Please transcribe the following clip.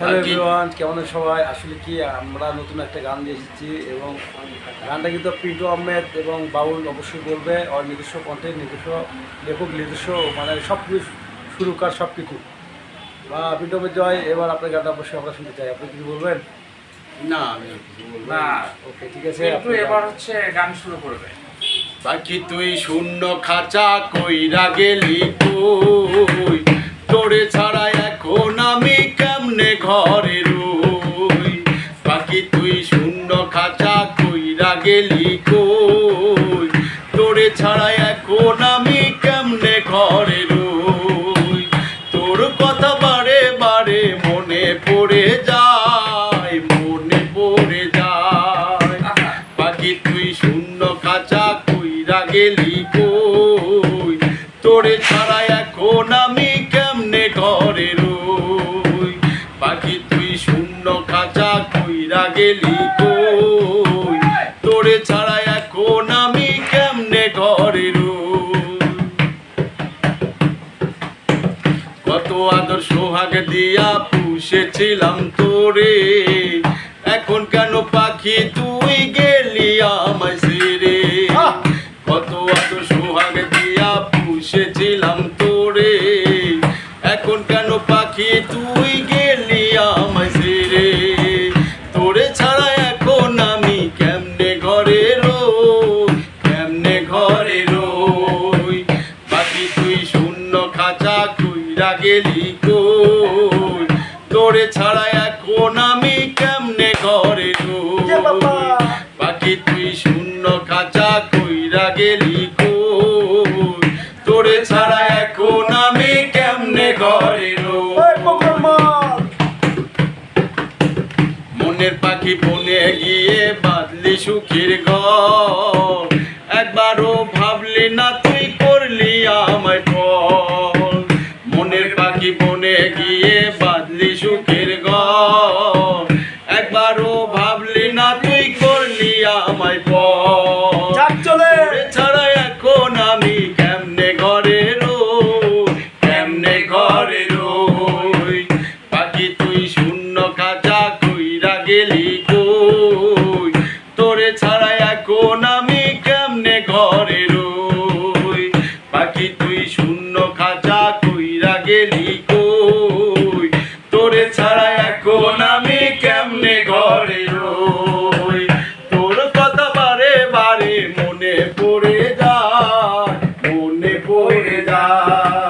Hello everyone কেমন সবাই? আসলে কি আমরা নতুন একটা গান নিয়ে এসেছি এবং গানটা কিন্তু পিন্টু আহমেদ এবং বাউল অবশ্যই বলবে। ওর নিজস্ব কন্টেন্ট নিজস্ব লেখক নিজস্ব মানে সব কিছু সুরকার সব কিছু বা পিন্টু আহমেদ জয় এবার আপনার গানটা অবশ্যই আমরা শুনতে চাই। আপনি কিছু বলবেন? না আমি না। ওকে ঠিক আছে। আপনি এবার হচ্ছে গান শুরু করবে। বাকি তুই শূন্য খাঁচা কইরা গেলি কই? তোরে ছাড়া শূন্য খাঁচা কইরা গেলি কই? তোরে ছাড়া এখন আমি কেমনে ঘরে রই? তোর কথা বারে বারে মনে পড়ে যায়, মনে পড়ে যায়। বাকি তুই শূন্য কাঁচা কইরা গেলি কই? তোরে ছাড়া এখন আমি কাঁচা কইরা গেলি কই? তোরে ছাড়া এখন আমি কেমনে ঘরে কত আদর সোহাগ দিয়া পুষেছিলাম তোরে। এখন কেন পাখি তুই গেলি আমায় আহ! কত আদর সোহাগ দিয়া পুষেছিলাম কইরা গেলি কই তোরে ছাড়া এখন আমি কেমনে ঘরে বাকি তুই শূন্য খাঁচা কইরা গেলি কই? তোরে ছাড়া এখন আমি কেমনে ঘরে! মনের পাখি বনে গিয়ে বাদলি সুখের ঘর। একবারও ঘরে কেমনে ঘরে রই? বাকি তুই শূন্য কাঁচা কইরা গেলি কই? তোরে ছাড়া এখন আমি কেমনে ঘরে পড়ে যায়